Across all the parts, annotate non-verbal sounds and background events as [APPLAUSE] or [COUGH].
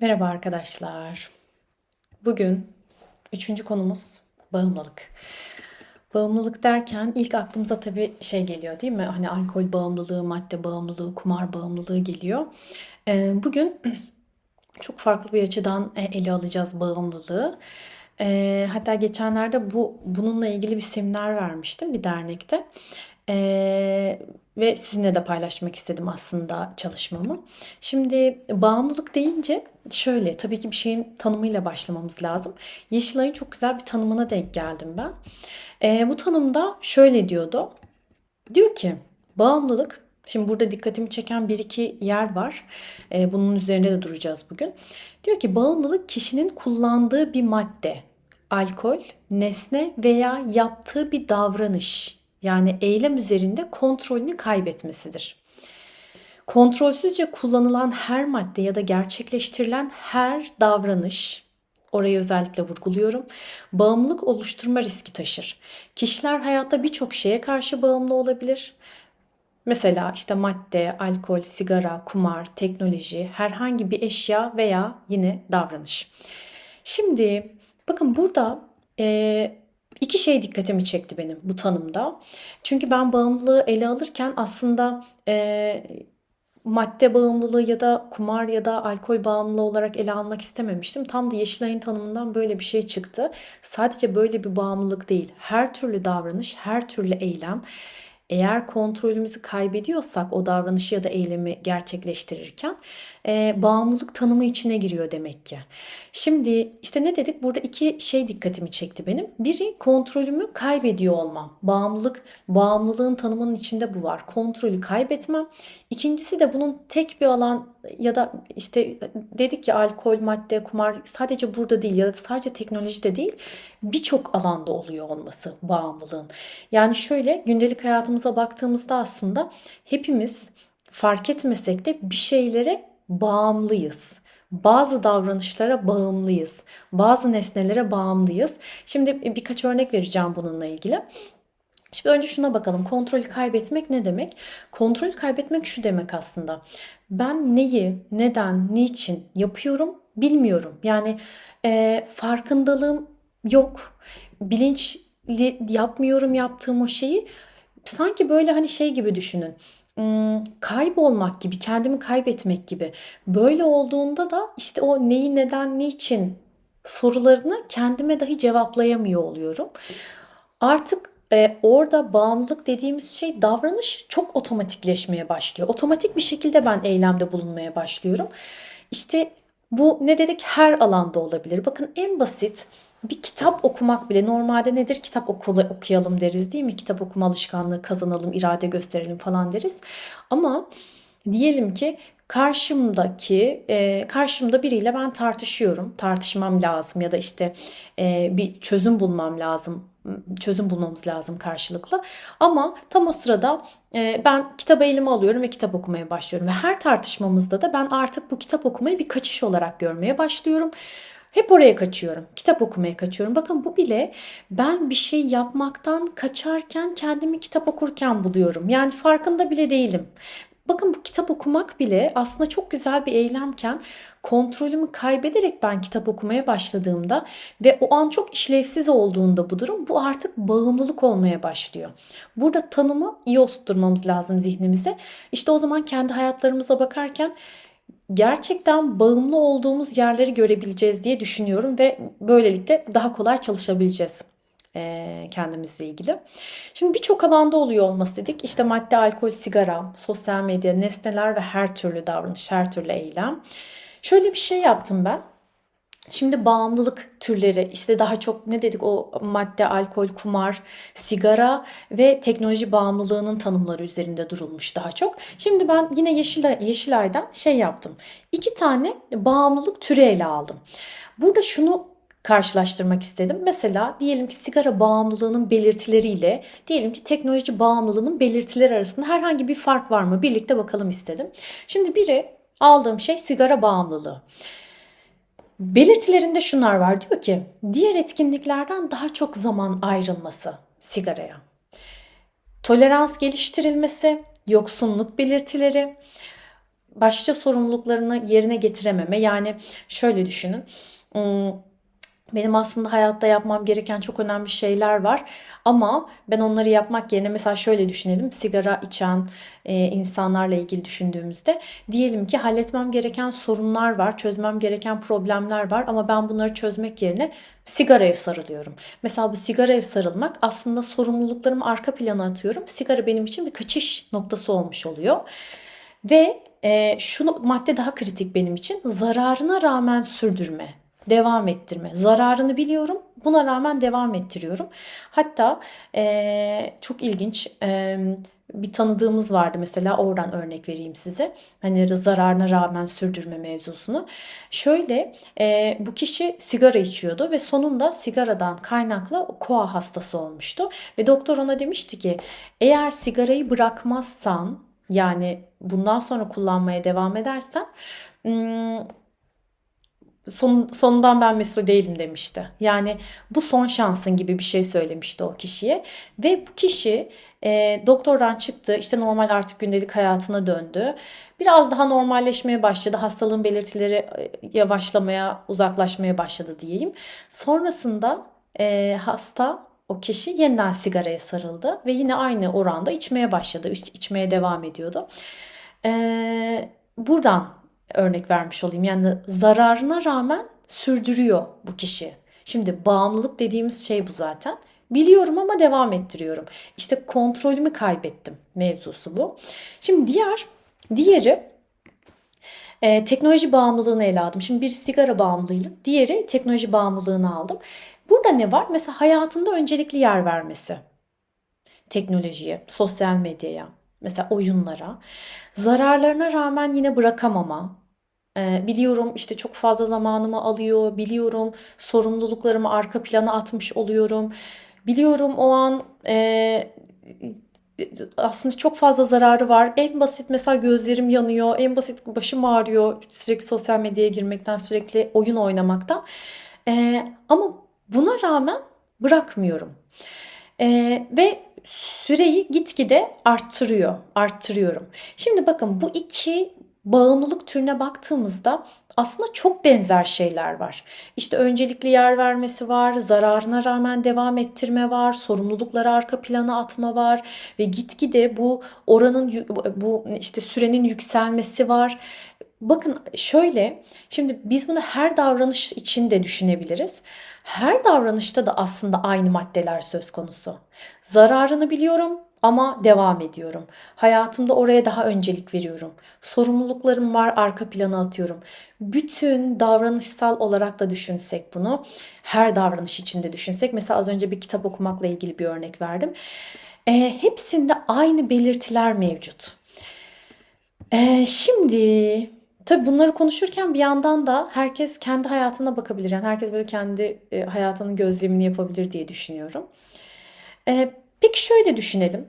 Merhaba arkadaşlar. Bugün üçüncü konumuz bağımlılık. Bağımlılık derken ilk aklımıza tabii şey geliyor değil mi? Hani alkol bağımlılığı, madde bağımlılığı, kumar bağımlılığı geliyor. Ee, bugün [CLEARS THROAT] çok farklı bir açıdan e, ele alacağız bağımlılığı. Ee, hatta geçenlerde bu bununla ilgili bir seminer vermiştim bir dernekte. Ee, ve sizinle de paylaşmak istedim aslında çalışmamı. Şimdi bağımlılık deyince şöyle tabii ki bir şeyin tanımıyla başlamamız lazım. Yeşilay'ın çok güzel bir tanımına denk geldim ben. Ee, bu tanımda şöyle diyordu. Diyor ki bağımlılık Şimdi burada dikkatimi çeken bir iki yer var. Ee, bunun üzerine de duracağız bugün. Diyor ki bağımlılık kişinin kullandığı bir madde, alkol, nesne veya yaptığı bir davranış yani eylem üzerinde kontrolünü kaybetmesidir. Kontrolsüzce kullanılan her madde ya da gerçekleştirilen her davranış, orayı özellikle vurguluyorum, bağımlılık oluşturma riski taşır. Kişiler hayatta birçok şeye karşı bağımlı olabilir. Mesela işte madde, alkol, sigara, kumar, teknoloji, herhangi bir eşya veya yine davranış. Şimdi bakın burada e, iki şey dikkatimi çekti benim bu tanımda. Çünkü ben bağımlılığı ele alırken aslında e, madde bağımlılığı ya da kumar ya da alkol bağımlılığı olarak ele almak istememiştim. Tam da Yeşilay'ın tanımından böyle bir şey çıktı. Sadece böyle bir bağımlılık değil. Her türlü davranış, her türlü eylem eğer kontrolümüzü kaybediyorsak o davranışı ya da eylemi gerçekleştirirken e, bağımlılık tanımı içine giriyor demek ki. Şimdi işte ne dedik? Burada iki şey dikkatimi çekti benim. Biri kontrolümü kaybediyor olmam. Bağımlılık, bağımlılığın tanımının içinde bu var. Kontrolü kaybetmem. İkincisi de bunun tek bir alan ya da işte dedik ki alkol, madde, kumar sadece burada değil ya da sadece teknolojide değil birçok alanda oluyor olması bağımlılığın. Yani şöyle gündelik hayatımıza baktığımızda aslında hepimiz fark etmesek de bir şeylere bağımlıyız. Bazı davranışlara bağımlıyız. Bazı nesnelere bağımlıyız. Şimdi birkaç örnek vereceğim bununla ilgili. Şimdi önce şuna bakalım. Kontrolü kaybetmek ne demek? Kontrolü kaybetmek şu demek aslında. Ben neyi, neden, niçin yapıyorum bilmiyorum. Yani e, farkındalığım yok. Bilinçli yapmıyorum yaptığım o şeyi. Sanki böyle hani şey gibi düşünün kaybolmak gibi, kendimi kaybetmek gibi. Böyle olduğunda da işte o neyi, neden, niçin sorularını kendime dahi cevaplayamıyor oluyorum. Artık e, orada bağımlılık dediğimiz şey davranış çok otomatikleşmeye başlıyor. Otomatik bir şekilde ben eylemde bulunmaya başlıyorum. İşte bu ne dedik her alanda olabilir. Bakın en basit bir kitap okumak bile normalde nedir? Kitap okulu okuyalım deriz değil mi? Kitap okuma alışkanlığı kazanalım, irade gösterelim falan deriz. Ama diyelim ki karşımdaki e, karşımda biriyle ben tartışıyorum. Tartışmam lazım ya da işte e, bir çözüm bulmam lazım. Çözüm bulmamız lazım karşılıklı. Ama tam o sırada e, ben kitabı elime alıyorum ve kitap okumaya başlıyorum. Ve her tartışmamızda da ben artık bu kitap okumayı bir kaçış olarak görmeye başlıyorum. Hep oraya kaçıyorum. Kitap okumaya kaçıyorum. Bakın bu bile ben bir şey yapmaktan kaçarken kendimi kitap okurken buluyorum. Yani farkında bile değilim. Bakın bu kitap okumak bile aslında çok güzel bir eylemken kontrolümü kaybederek ben kitap okumaya başladığımda ve o an çok işlevsiz olduğunda bu durum bu artık bağımlılık olmaya başlıyor. Burada tanımı iyi oturtmamız lazım zihnimize. İşte o zaman kendi hayatlarımıza bakarken gerçekten bağımlı olduğumuz yerleri görebileceğiz diye düşünüyorum ve böylelikle daha kolay çalışabileceğiz kendimizle ilgili. Şimdi birçok alanda oluyor olması dedik. İşte madde, alkol, sigara, sosyal medya, nesneler ve her türlü davranış, her türlü eylem. Şöyle bir şey yaptım ben. Şimdi bağımlılık türleri işte daha çok ne dedik o madde, alkol, kumar, sigara ve teknoloji bağımlılığının tanımları üzerinde durulmuş daha çok. Şimdi ben yine Yeşilay, Yeşilay'dan şey yaptım. İki tane bağımlılık türü ele aldım. Burada şunu karşılaştırmak istedim. Mesela diyelim ki sigara bağımlılığının belirtileriyle diyelim ki teknoloji bağımlılığının belirtileri arasında herhangi bir fark var mı? Birlikte bakalım istedim. Şimdi biri aldığım şey sigara bağımlılığı. Belirtilerinde şunlar var. Diyor ki diğer etkinliklerden daha çok zaman ayrılması sigaraya. Tolerans geliştirilmesi, yoksunluk belirtileri, başlıca sorumluluklarını yerine getirememe. Yani şöyle düşünün. Benim aslında hayatta yapmam gereken çok önemli şeyler var ama ben onları yapmak yerine mesela şöyle düşünelim sigara içen e, insanlarla ilgili düşündüğümüzde diyelim ki halletmem gereken sorunlar var, çözmem gereken problemler var ama ben bunları çözmek yerine sigaraya sarılıyorum. Mesela bu sigaraya sarılmak aslında sorumluluklarımı arka plana atıyorum. Sigara benim için bir kaçış noktası olmuş oluyor. Ve e, şu madde daha kritik benim için zararına rağmen sürdürme, devam ettirme. Zararını biliyorum, buna rağmen devam ettiriyorum. Hatta e, çok ilginç e, bir tanıdığımız vardı mesela oradan örnek vereyim size. Hani zararına rağmen sürdürme mevzusunu. Şöyle e, bu kişi sigara içiyordu ve sonunda sigaradan kaynaklı koa hastası olmuştu. Ve doktor ona demişti ki eğer sigarayı bırakmazsan yani bundan sonra kullanmaya devam edersen ım, son, sonundan ben mesul değilim demişti. Yani bu son şansın gibi bir şey söylemişti o kişiye. Ve bu kişi e, doktordan çıktı işte normal artık gündelik hayatına döndü. Biraz daha normalleşmeye başladı. Hastalığın belirtileri e, yavaşlamaya, uzaklaşmaya başladı diyeyim. Sonrasında e, hasta o kişi yeniden sigaraya sarıldı ve yine aynı oranda içmeye başladı. İç, içmeye devam ediyordu. E, buradan örnek vermiş olayım. Yani zararına rağmen sürdürüyor bu kişi. Şimdi bağımlılık dediğimiz şey bu zaten. Biliyorum ama devam ettiriyorum. İşte kontrolümü kaybettim mevzusu bu. Şimdi diğer diğeri e, teknoloji bağımlılığını ele aldım. Şimdi bir sigara bağımlılığı, diğeri teknoloji bağımlılığını aldım. Burada ne var? Mesela hayatında öncelikli yer vermesi. Teknolojiye, sosyal medyaya, mesela oyunlara. Zararlarına rağmen yine bırakamama. Ee, biliyorum işte çok fazla zamanımı alıyor. Biliyorum sorumluluklarımı arka plana atmış oluyorum. Biliyorum o an e, aslında çok fazla zararı var. En basit mesela gözlerim yanıyor. En basit başım ağrıyor sürekli sosyal medyaya girmekten, sürekli oyun oynamaktan. Ee, ama buna rağmen bırakmıyorum. Ee, ve süreyi gitgide arttırıyor, arttırıyorum. Şimdi bakın bu iki bağımlılık türüne baktığımızda aslında çok benzer şeyler var. İşte öncelikli yer vermesi var, zararına rağmen devam ettirme var, sorumlulukları arka plana atma var ve gitgide bu oranın bu işte sürenin yükselmesi var. Bakın şöyle, şimdi biz bunu her davranış için de düşünebiliriz. Her davranışta da aslında aynı maddeler söz konusu. Zararını biliyorum ama devam ediyorum. Hayatımda oraya daha öncelik veriyorum. Sorumluluklarım var, arka plana atıyorum. Bütün davranışsal olarak da düşünsek bunu, her davranış içinde düşünsek. Mesela az önce bir kitap okumakla ilgili bir örnek verdim. E, hepsinde aynı belirtiler mevcut. E, şimdi Tabii bunları konuşurken bir yandan da herkes kendi hayatına bakabilir. Yani herkes böyle kendi e, hayatının gözlemini yapabilir diye düşünüyorum. E, peki şöyle düşünelim.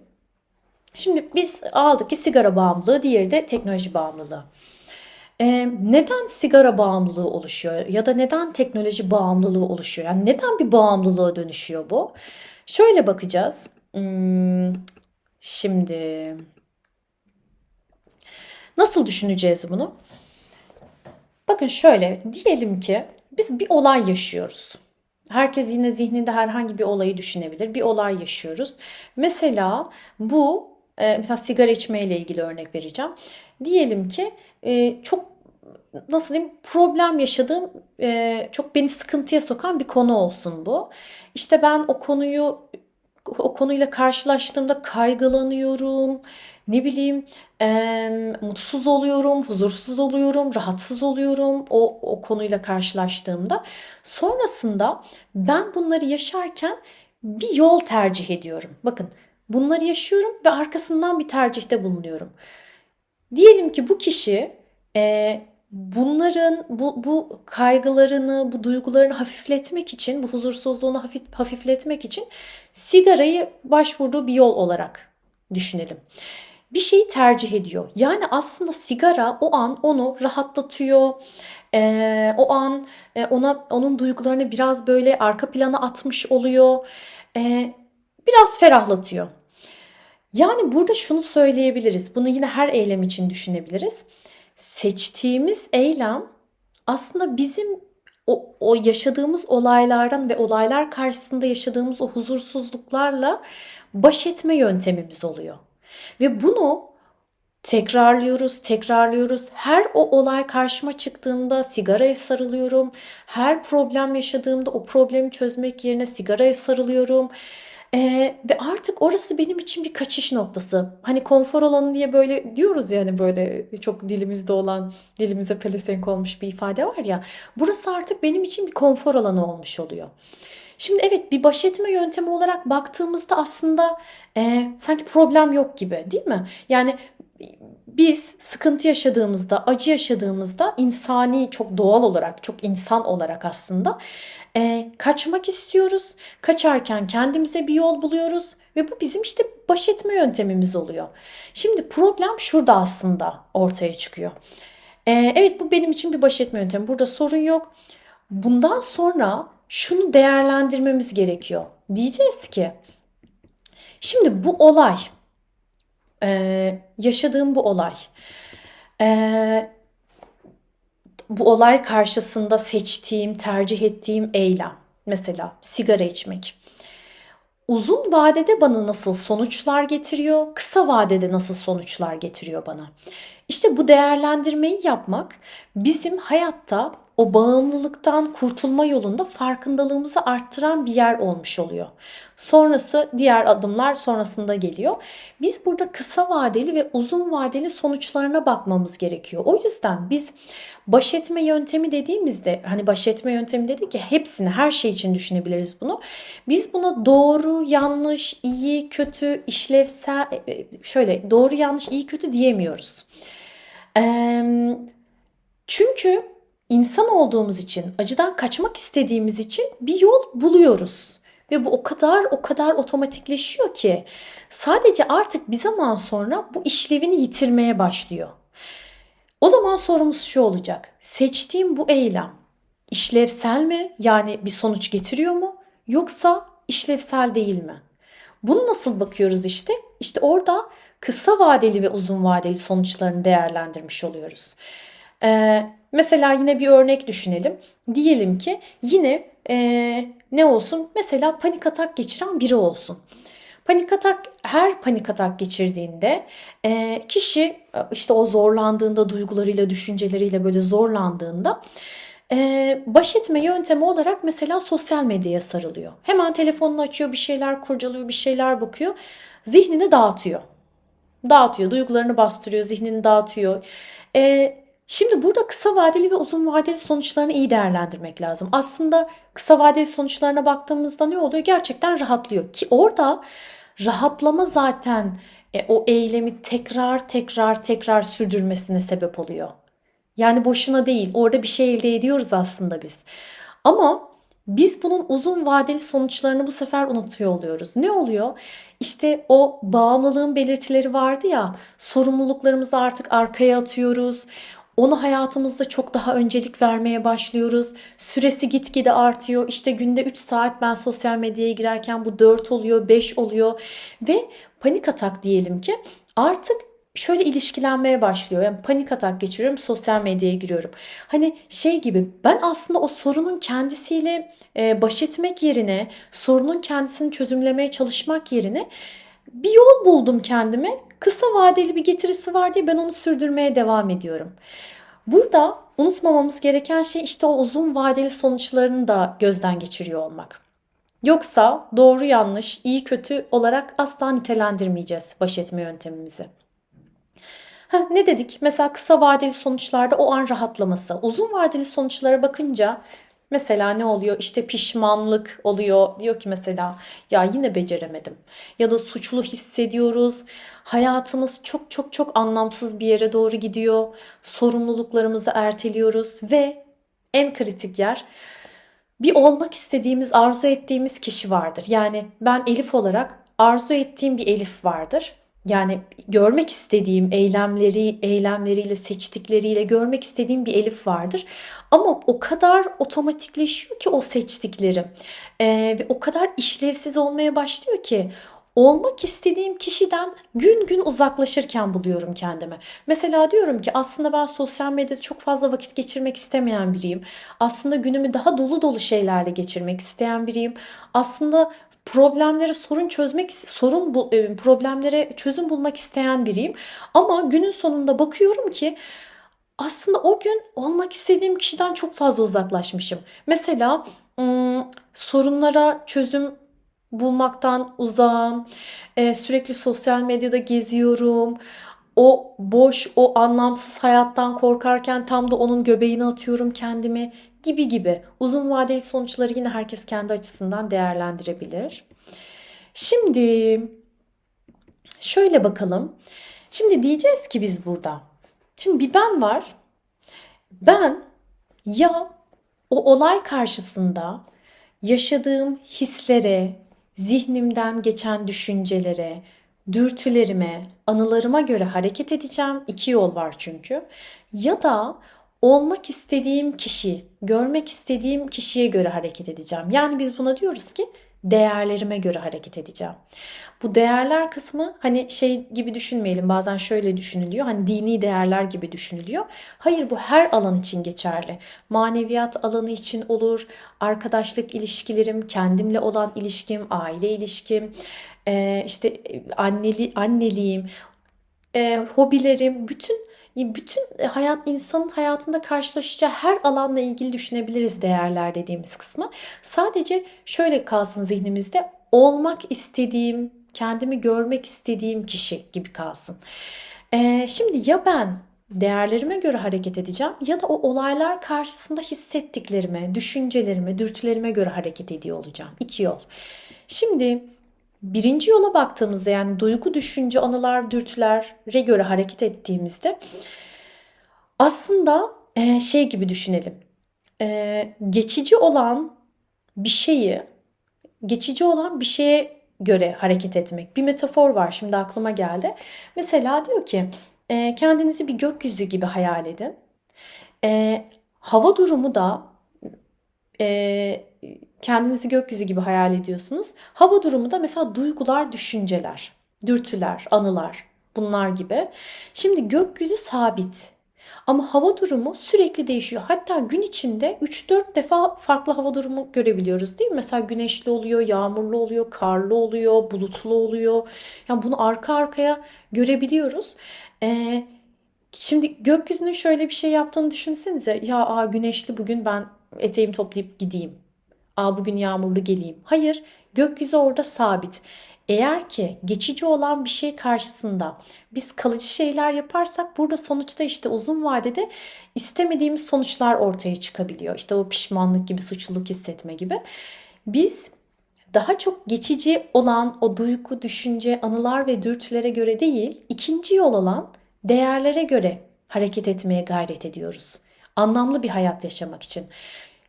Şimdi biz aldık ki sigara bağımlılığı, diğeri de teknoloji bağımlılığı. E, neden sigara bağımlılığı oluşuyor ya da neden teknoloji bağımlılığı oluşuyor? Yani neden bir bağımlılığa dönüşüyor bu? Şöyle bakacağız. Hmm, şimdi nasıl düşüneceğiz bunu? Bakın şöyle diyelim ki biz bir olay yaşıyoruz. Herkes yine zihninde herhangi bir olayı düşünebilir. Bir olay yaşıyoruz. Mesela bu e, mesela sigara içme ile ilgili örnek vereceğim. Diyelim ki e, çok nasıl diyeyim problem yaşadığım e, çok beni sıkıntıya sokan bir konu olsun bu. İşte ben o konuyu o konuyla karşılaştığımda kaygılanıyorum. Ne bileyim e, mutsuz oluyorum, huzursuz oluyorum, rahatsız oluyorum o, o konuyla karşılaştığımda. Sonrasında ben bunları yaşarken bir yol tercih ediyorum. Bakın bunları yaşıyorum ve arkasından bir tercihte bulunuyorum. Diyelim ki bu kişi e, bunların bu, bu kaygılarını, bu duygularını hafifletmek için, bu huzursuzluğunu hafif, hafifletmek için sigarayı başvurduğu bir yol olarak düşünelim. Bir şeyi tercih ediyor. Yani aslında sigara o an onu rahatlatıyor. Ee, o an e, ona onun duygularını biraz böyle arka plana atmış oluyor. Ee, biraz ferahlatıyor. Yani burada şunu söyleyebiliriz. Bunu yine her eylem için düşünebiliriz. Seçtiğimiz eylem aslında bizim o, o yaşadığımız olaylardan ve olaylar karşısında yaşadığımız o huzursuzluklarla baş etme yöntemimiz oluyor. Ve bunu tekrarlıyoruz, tekrarlıyoruz. Her o olay karşıma çıktığında sigaraya sarılıyorum. Her problem yaşadığımda o problemi çözmek yerine sigaraya sarılıyorum. Ee, ve artık orası benim için bir kaçış noktası. Hani konfor alanı diye böyle diyoruz ya hani böyle çok dilimizde olan, dilimize pelesenk olmuş bir ifade var ya. Burası artık benim için bir konfor alanı olmuş oluyor. Şimdi evet bir baş etme yöntemi olarak baktığımızda aslında e, sanki problem yok gibi değil mi? Yani biz sıkıntı yaşadığımızda, acı yaşadığımızda insani, çok doğal olarak, çok insan olarak aslında e, kaçmak istiyoruz. Kaçarken kendimize bir yol buluyoruz ve bu bizim işte baş etme yöntemimiz oluyor. Şimdi problem şurada aslında ortaya çıkıyor. E, evet bu benim için bir baş etme yöntemi. Burada sorun yok. Bundan sonra şunu değerlendirmemiz gerekiyor. Diyeceğiz ki şimdi bu olay ee, yaşadığım bu olay. Ee, bu olay karşısında seçtiğim, tercih ettiğim eylem. Mesela sigara içmek. Uzun vadede bana nasıl sonuçlar getiriyor, kısa vadede nasıl sonuçlar getiriyor bana. İşte bu değerlendirmeyi yapmak bizim hayatta o bağımlılıktan kurtulma yolunda farkındalığımızı arttıran bir yer olmuş oluyor. Sonrası diğer adımlar sonrasında geliyor. Biz burada kısa vadeli ve uzun vadeli sonuçlarına bakmamız gerekiyor. O yüzden biz baş etme yöntemi dediğimizde hani baş etme yöntemi dedik ki hepsini her şey için düşünebiliriz bunu. Biz buna doğru, yanlış, iyi, kötü, işlevsel e, e, şöyle doğru, yanlış, iyi, kötü diyemiyoruz. Çünkü insan olduğumuz için, acıdan kaçmak istediğimiz için bir yol buluyoruz. Ve bu o kadar o kadar otomatikleşiyor ki sadece artık bir zaman sonra bu işlevini yitirmeye başlıyor. O zaman sorumuz şu olacak. Seçtiğim bu eylem işlevsel mi? Yani bir sonuç getiriyor mu? Yoksa işlevsel değil mi? Bunu nasıl bakıyoruz işte? İşte orada kısa vadeli ve uzun vadeli sonuçlarını değerlendirmiş oluyoruz. Ee, mesela yine bir örnek düşünelim. Diyelim ki yine e, ne olsun? Mesela panik atak geçiren biri olsun. Panik atak her panik atak geçirdiğinde e, kişi işte o zorlandığında duygularıyla düşünceleriyle böyle zorlandığında e, baş etme yöntemi olarak mesela sosyal medyaya sarılıyor. Hemen telefonunu açıyor bir şeyler kurcalıyor bir şeyler bakıyor zihnini dağıtıyor. Dağıtıyor duygularını bastırıyor zihnini dağıtıyor. E, Şimdi burada kısa vadeli ve uzun vadeli sonuçlarını iyi değerlendirmek lazım. Aslında kısa vadeli sonuçlarına baktığımızda ne oluyor? Gerçekten rahatlıyor ki orada rahatlama zaten e, o eylemi tekrar tekrar tekrar sürdürmesine sebep oluyor. Yani boşuna değil. Orada bir şey elde ediyoruz aslında biz. Ama biz bunun uzun vadeli sonuçlarını bu sefer unutuyor oluyoruz. Ne oluyor? İşte o bağımlılığın belirtileri vardı ya, sorumluluklarımızı artık arkaya atıyoruz. Onu hayatımızda çok daha öncelik vermeye başlıyoruz. Süresi gitgide artıyor. İşte günde 3 saat ben sosyal medyaya girerken bu 4 oluyor, 5 oluyor ve panik atak diyelim ki artık şöyle ilişkilenmeye başlıyor. Yani panik atak geçiriyorum, sosyal medyaya giriyorum. Hani şey gibi ben aslında o sorunun kendisiyle e, baş etmek yerine, sorunun kendisini çözümlemeye çalışmak yerine bir yol buldum kendime. Kısa vadeli bir getirisi var diye ben onu sürdürmeye devam ediyorum. Burada unutmamamız gereken şey işte o uzun vadeli sonuçlarını da gözden geçiriyor olmak. Yoksa doğru yanlış, iyi kötü olarak asla nitelendirmeyeceğiz baş etme yöntemimizi. Ha, ne dedik? Mesela kısa vadeli sonuçlarda o an rahatlaması. Uzun vadeli sonuçlara bakınca Mesela ne oluyor? İşte pişmanlık oluyor. Diyor ki mesela ya yine beceremedim. Ya da suçlu hissediyoruz. Hayatımız çok çok çok anlamsız bir yere doğru gidiyor. Sorumluluklarımızı erteliyoruz ve en kritik yer bir olmak istediğimiz, arzu ettiğimiz kişi vardır. Yani ben Elif olarak arzu ettiğim bir Elif vardır yani görmek istediğim eylemleri, eylemleriyle, seçtikleriyle görmek istediğim bir Elif vardır. Ama o kadar otomatikleşiyor ki o seçtiklerim. Ee, ve o kadar işlevsiz olmaya başlıyor ki olmak istediğim kişiden gün gün uzaklaşırken buluyorum kendimi. Mesela diyorum ki aslında ben sosyal medyada çok fazla vakit geçirmek istemeyen biriyim. Aslında günümü daha dolu dolu şeylerle geçirmek isteyen biriyim. Aslında problemlere sorun çözmek, sorun bu, e, problemlere çözüm bulmak isteyen biriyim. Ama günün sonunda bakıyorum ki aslında o gün olmak istediğim kişiden çok fazla uzaklaşmışım. Mesela sorunlara çözüm bulmaktan uzağım. Ee, sürekli sosyal medyada geziyorum. O boş, o anlamsız hayattan korkarken tam da onun göbeğine atıyorum kendimi gibi gibi. Uzun vadeli sonuçları yine herkes kendi açısından değerlendirebilir. Şimdi şöyle bakalım. Şimdi diyeceğiz ki biz burada. Şimdi bir ben var. Ben ya o olay karşısında yaşadığım hislere, zihnimden geçen düşüncelere, dürtülerime, anılarıma göre hareket edeceğim. İki yol var çünkü. Ya da olmak istediğim kişi, görmek istediğim kişiye göre hareket edeceğim. Yani biz buna diyoruz ki değerlerime göre hareket edeceğim. Bu değerler kısmı hani şey gibi düşünmeyelim. Bazen şöyle düşünülüyor. Hani dini değerler gibi düşünülüyor. Hayır bu her alan için geçerli. Maneviyat alanı için olur. Arkadaşlık ilişkilerim, kendimle olan ilişkim, aile ilişkim, e, işte anneli anneliğim, e, hobilerim, bütün bütün hayat insanın hayatında karşılaşacağı her alanla ilgili düşünebiliriz değerler dediğimiz kısmı. Sadece şöyle kalsın zihnimizde olmak istediğim, kendimi görmek istediğim kişi gibi kalsın. Ee, şimdi ya ben değerlerime göre hareket edeceğim ya da o olaylar karşısında hissettiklerime, düşüncelerime, dürtülerime göre hareket ediyor olacağım. İki yol. Şimdi birinci yola baktığımızda yani duygu, düşünce, anılar, dürtülere göre hareket ettiğimizde aslında e, şey gibi düşünelim. E, geçici olan bir şeyi, geçici olan bir şeye göre hareket etmek. Bir metafor var şimdi aklıma geldi. Mesela diyor ki e, kendinizi bir gökyüzü gibi hayal edin. Hava durumu da kendinizi gökyüzü gibi hayal ediyorsunuz. Hava durumu da mesela duygular, düşünceler, dürtüler, anılar bunlar gibi. Şimdi gökyüzü sabit. Ama hava durumu sürekli değişiyor. Hatta gün içinde 3-4 defa farklı hava durumu görebiliyoruz değil mi? Mesela güneşli oluyor, yağmurlu oluyor, karlı oluyor, bulutlu oluyor. Yani bunu arka arkaya görebiliyoruz. Ee, şimdi gökyüzünün şöyle bir şey yaptığını düşünsenize. Ya aa, güneşli bugün ben eteğimi toplayıp gideyim Aa bugün yağmurlu geleyim. Hayır, gökyüzü orada sabit. Eğer ki geçici olan bir şey karşısında biz kalıcı şeyler yaparsak burada sonuçta işte uzun vadede istemediğimiz sonuçlar ortaya çıkabiliyor. İşte o pişmanlık gibi, suçluluk hissetme gibi. Biz daha çok geçici olan o duygu, düşünce, anılar ve dürtülere göre değil, ikinci yol olan değerlere göre hareket etmeye gayret ediyoruz. Anlamlı bir hayat yaşamak için.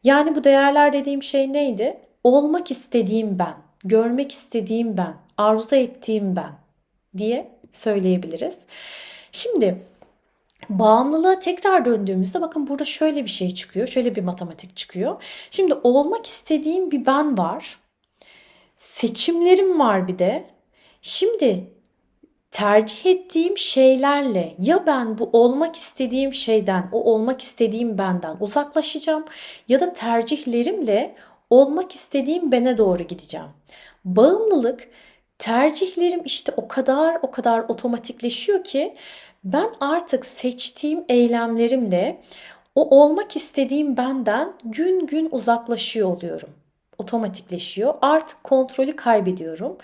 Yani bu değerler dediğim şey neydi? Olmak istediğim ben, görmek istediğim ben, arzu ettiğim ben diye söyleyebiliriz. Şimdi bağımlılığa tekrar döndüğümüzde bakın burada şöyle bir şey çıkıyor. Şöyle bir matematik çıkıyor. Şimdi olmak istediğim bir ben var. Seçimlerim var bir de. Şimdi tercih ettiğim şeylerle ya ben bu olmak istediğim şeyden, o olmak istediğim benden uzaklaşacağım ya da tercihlerimle olmak istediğim bene doğru gideceğim. Bağımlılık tercihlerim işte o kadar o kadar otomatikleşiyor ki ben artık seçtiğim eylemlerimle o olmak istediğim benden gün gün uzaklaşıyor oluyorum. Otomatikleşiyor. Artık kontrolü kaybediyorum.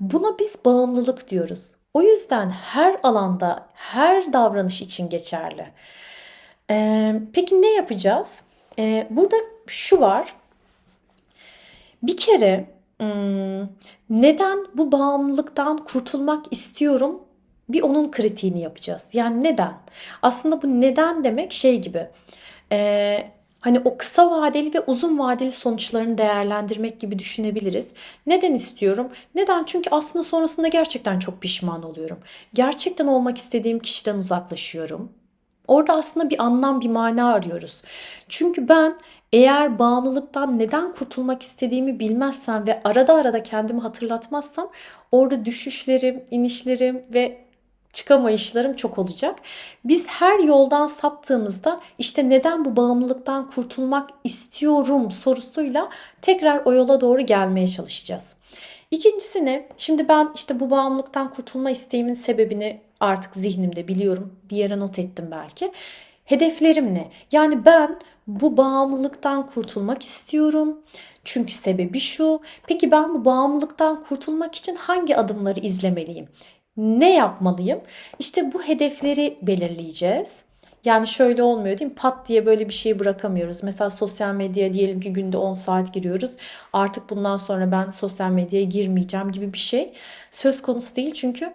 Buna biz bağımlılık diyoruz. O yüzden her alanda, her davranış için geçerli. Ee, peki ne yapacağız? Ee, burada şu var. Bir kere neden bu bağımlılıktan kurtulmak istiyorum? Bir onun kritiğini yapacağız. Yani neden? Aslında bu neden demek şey gibi. E, Hani o kısa vadeli ve uzun vadeli sonuçlarını değerlendirmek gibi düşünebiliriz. Neden istiyorum? Neden? Çünkü aslında sonrasında gerçekten çok pişman oluyorum. Gerçekten olmak istediğim kişiden uzaklaşıyorum. Orada aslında bir anlam, bir mana arıyoruz. Çünkü ben eğer bağımlılıktan neden kurtulmak istediğimi bilmezsem ve arada arada kendimi hatırlatmazsam orada düşüşlerim, inişlerim ve çıkamayışlarım çok olacak. Biz her yoldan saptığımızda işte neden bu bağımlılıktan kurtulmak istiyorum sorusuyla tekrar o yola doğru gelmeye çalışacağız. İkincisi ne? Şimdi ben işte bu bağımlılıktan kurtulma isteğimin sebebini artık zihnimde biliyorum. Bir yere not ettim belki. Hedeflerim ne? Yani ben bu bağımlılıktan kurtulmak istiyorum. Çünkü sebebi şu. Peki ben bu bağımlılıktan kurtulmak için hangi adımları izlemeliyim? Ne yapmalıyım? İşte bu hedefleri belirleyeceğiz. Yani şöyle olmuyor değil mi? Pat diye böyle bir şeyi bırakamıyoruz. Mesela sosyal medyaya diyelim ki günde 10 saat giriyoruz. Artık bundan sonra ben sosyal medyaya girmeyeceğim gibi bir şey söz konusu değil. Çünkü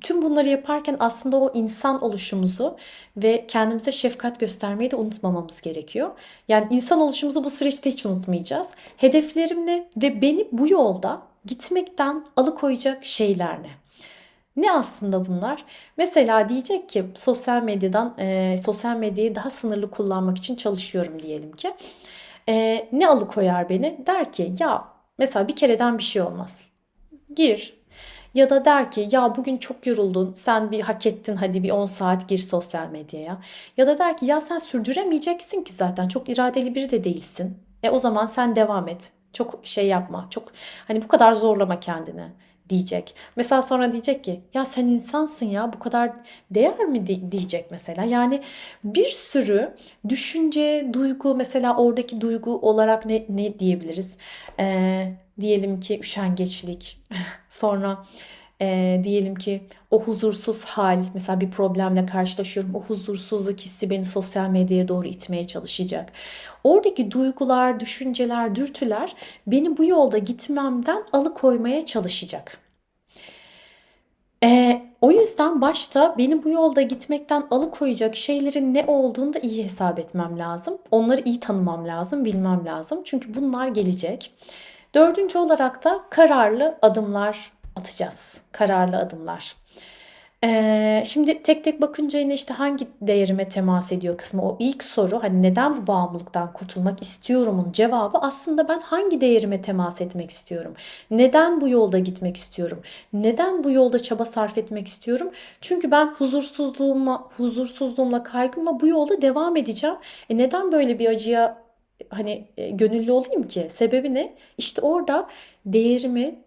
tüm bunları yaparken aslında o insan oluşumuzu ve kendimize şefkat göstermeyi de unutmamamız gerekiyor. Yani insan oluşumuzu bu süreçte hiç unutmayacağız. Hedeflerim ne ve beni bu yolda gitmekten alıkoyacak şeyler ne? Ne aslında bunlar? Mesela diyecek ki sosyal medyadan e, sosyal medyayı daha sınırlı kullanmak için çalışıyorum diyelim ki. E, ne alıkoyar beni? Der ki ya mesela bir kereden bir şey olmaz. Gir, ya da der ki ya bugün çok yoruldun sen bir hak ettin hadi bir 10 saat gir sosyal medyaya. Ya da der ki ya sen sürdüremeyeceksin ki zaten çok iradeli biri de değilsin. E o zaman sen devam et. Çok şey yapma. Çok hani bu kadar zorlama kendini diyecek. Mesela sonra diyecek ki ya sen insansın ya bu kadar değer mi diyecek mesela. Yani bir sürü düşünce, duygu mesela oradaki duygu olarak ne, ne diyebiliriz? Ee, diyelim ki üşengeçlik [LAUGHS] sonra e, diyelim ki o huzursuz hal mesela bir problemle karşılaşıyorum o huzursuzluk hissi beni sosyal medyaya doğru itmeye çalışacak. Oradaki duygular, düşünceler, dürtüler beni bu yolda gitmemden alıkoymaya çalışacak. E, o yüzden başta beni bu yolda gitmekten alıkoyacak şeylerin ne olduğunu da iyi hesap etmem lazım. Onları iyi tanımam lazım, bilmem lazım. Çünkü bunlar gelecek. Dördüncü olarak da kararlı adımlar atacağız. Kararlı adımlar. Ee, şimdi tek tek bakınca yine işte hangi değerime temas ediyor kısmı o ilk soru hani neden bu bağımlılıktan kurtulmak istiyorumun cevabı aslında ben hangi değerime temas etmek istiyorum? Neden bu yolda gitmek istiyorum? Neden bu yolda çaba sarf etmek istiyorum? Çünkü ben huzursuzluğumla, huzursuzluğumla, kaygımla bu yolda devam edeceğim. E neden böyle bir acıya hani e, gönüllü olayım ki? Sebebi ne? İşte orada değerimi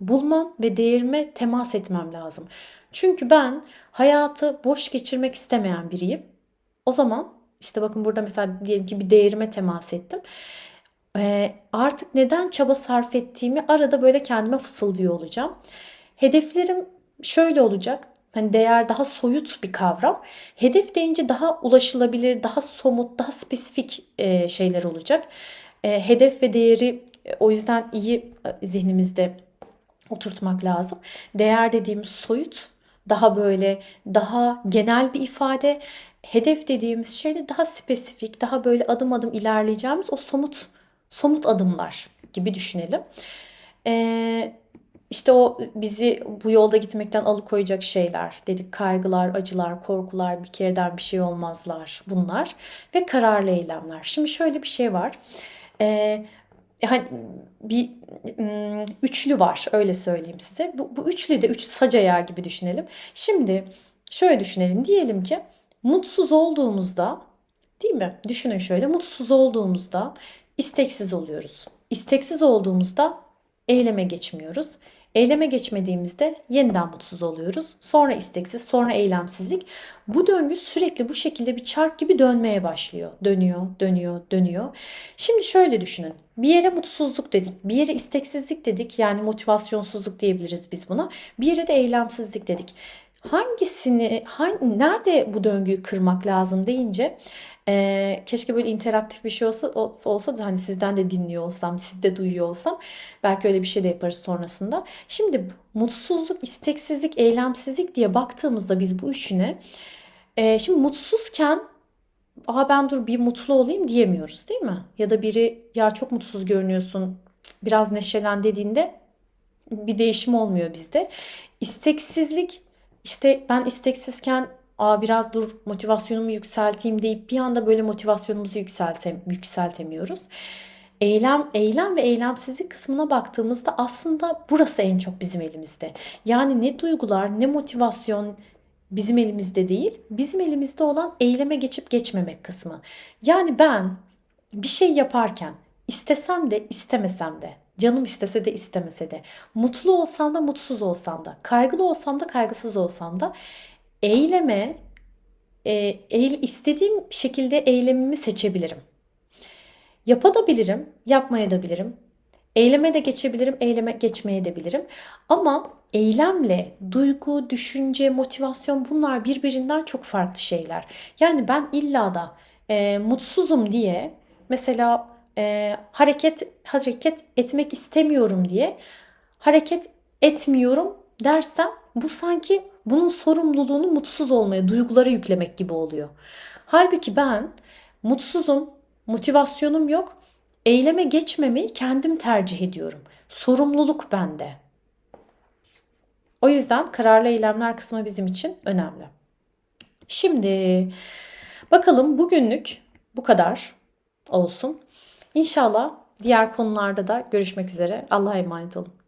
bulmam ve değerime temas etmem lazım. Çünkü ben hayatı boş geçirmek istemeyen biriyim. O zaman işte bakın burada mesela diyelim ki bir değerime temas ettim. Ee, artık neden çaba sarf ettiğimi arada böyle kendime fısıldıyor olacağım. Hedeflerim şöyle olacak. Hani değer daha soyut bir kavram. Hedef deyince daha ulaşılabilir, daha somut, daha spesifik e, şeyler olacak. E, hedef ve değeri e, o yüzden iyi e, zihnimizde oturtmak lazım. Değer dediğimiz soyut, daha böyle daha genel bir ifade. Hedef dediğimiz şey de daha spesifik, daha böyle adım adım ilerleyeceğimiz o somut somut adımlar gibi düşünelim. Ee, işte o bizi bu yolda gitmekten alıkoyacak şeyler dedik kaygılar, acılar, korkular, bir kereden bir şey olmazlar bunlar ve kararlı eylemler. Şimdi şöyle bir şey var. Ee, yani bir üçlü var öyle söyleyeyim size. Bu, bu üçlü de üç sac ayağı gibi düşünelim. Şimdi şöyle düşünelim diyelim ki mutsuz olduğumuzda değil mi? Düşünün şöyle mutsuz olduğumuzda isteksiz oluyoruz. İsteksiz olduğumuzda eyleme geçmiyoruz. Eyleme geçmediğimizde yeniden mutsuz oluyoruz. Sonra isteksiz, sonra eylemsizlik. Bu döngü sürekli bu şekilde bir çark gibi dönmeye başlıyor. Dönüyor, dönüyor, dönüyor. Şimdi şöyle düşünün. Bir yere mutsuzluk dedik, bir yere isteksizlik dedik. Yani motivasyonsuzluk diyebiliriz biz buna. Bir yere de eylemsizlik dedik hangisini hangi, nerede bu döngüyü kırmak lazım deyince e, keşke böyle interaktif bir şey olsa olsa da hani sizden de dinliyor olsam, siz de duyuyor olsam belki öyle bir şey de yaparız sonrasında. Şimdi mutsuzluk, isteksizlik, eylemsizlik diye baktığımızda biz bu üçüne e, şimdi mutsuzken Aa ben dur bir mutlu olayım diyemiyoruz değil mi? Ya da biri ya çok mutsuz görünüyorsun biraz neşelen dediğinde bir değişim olmuyor bizde. İsteksizlik işte ben isteksizken Aa biraz dur motivasyonumu yükselteyim deyip bir anda böyle motivasyonumuzu yükseltem yükseltemiyoruz. Eylem, eylem ve eylemsizlik kısmına baktığımızda aslında burası en çok bizim elimizde. Yani ne duygular, ne motivasyon bizim elimizde değil, bizim elimizde olan eyleme geçip geçmemek kısmı. Yani ben bir şey yaparken istesem de istemesem de, canım istese de istemese de, mutlu olsam da mutsuz olsam da, kaygılı olsam da kaygısız olsam da eyleme e, eğil, istediğim şekilde eylemimi seçebilirim. Yapabilirim, yapmayabilirim. Eyleme de geçebilirim, eyleme geçmeye de bilirim. Ama eylemle duygu, düşünce, motivasyon bunlar birbirinden çok farklı şeyler. Yani ben illa da e, mutsuzum diye mesela e, hareket hareket etmek istemiyorum diye hareket etmiyorum dersem bu sanki bunun sorumluluğunu mutsuz olmaya, duygulara yüklemek gibi oluyor. Halbuki ben mutsuzum, motivasyonum yok. Eyleme geçmemeyi kendim tercih ediyorum. Sorumluluk bende. O yüzden kararlı eylemler kısmı bizim için önemli. Şimdi bakalım bugünlük bu kadar olsun. İnşallah diğer konularda da görüşmek üzere. Allah'a emanet olun.